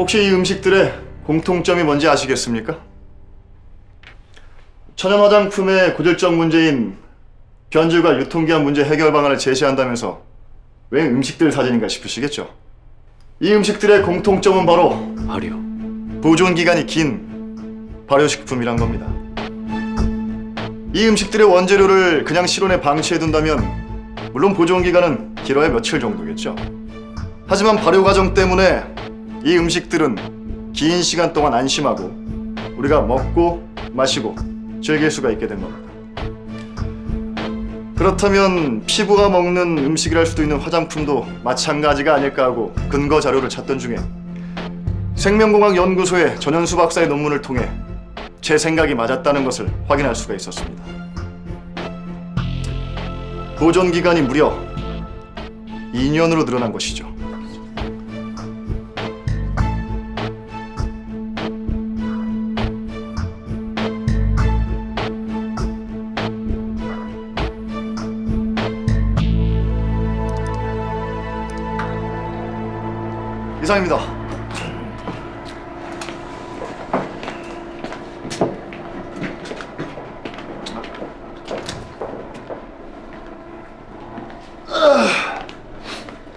혹시 이 음식들의 공통점이 뭔지 아시겠습니까? 천연 화장품의 고질적 문제인 변질과 유통기한 문제 해결 방안을 제시한다면서 왜 음식들 사진인가 싶으시겠죠? 이 음식들의 공통점은 바로 발효. 보존 기간이 긴 발효식품이란 겁니다. 이 음식들의 원재료를 그냥 실온에 방치해 둔다면 물론 보존 기간은 길어야 며칠 정도겠죠. 하지만 발효 과정 때문에 이 음식들은 긴 시간 동안 안심하고 우리가 먹고 마시고 즐길 수가 있게 된 겁니다. 그렇다면 피부가 먹는 음식이랄 수도 있는 화장품도 마찬가지가 아닐까 하고 근거 자료를 찾던 중에 생명공학 연구소의 전현수 박사의 논문을 통해 제 생각이 맞았다는 것을 확인할 수가 있었습니다. 보존 기간이 무려 2년으로 늘어난 것이죠. 이상입니다.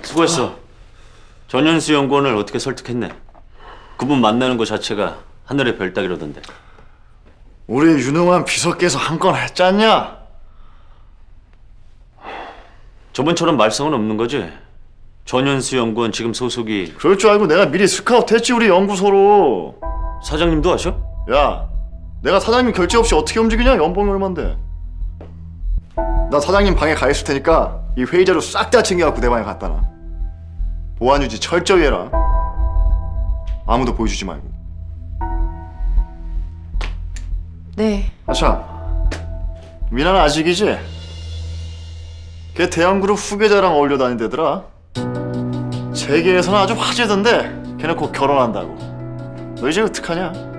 수고했어. 전현수 연구원을 어떻게 설득했네. 그분 만나는 것 자체가 하늘의 별 따기로던데. 우리 유능한 비서께서 한 건 했잖냐? 저번처럼 말썽은 없는 거지? 전현수 연구원 지금 소속이 그럴 줄 알고 내가 미리 스카우트 했지 우리 연구소로. 사장님도 아셔? 야, 내가 사장님 결제 없이 어떻게 움직이냐? 연봉이 얼만데. 나 사장님 방에 가 있을 테니까 이 회의 자료 싹 다 챙겨갖고 내 방에 갖다 놔. 보안 유지 철저히 해라. 아무도 보여주지 말고. 네. 아참, 미나는 아직이지? 걔 대형그룹 후계자랑 어울려 다니대더라. 세계에서는 아주 화제던데 걔네 곧 결혼한다고. 너 이제 어떡하냐?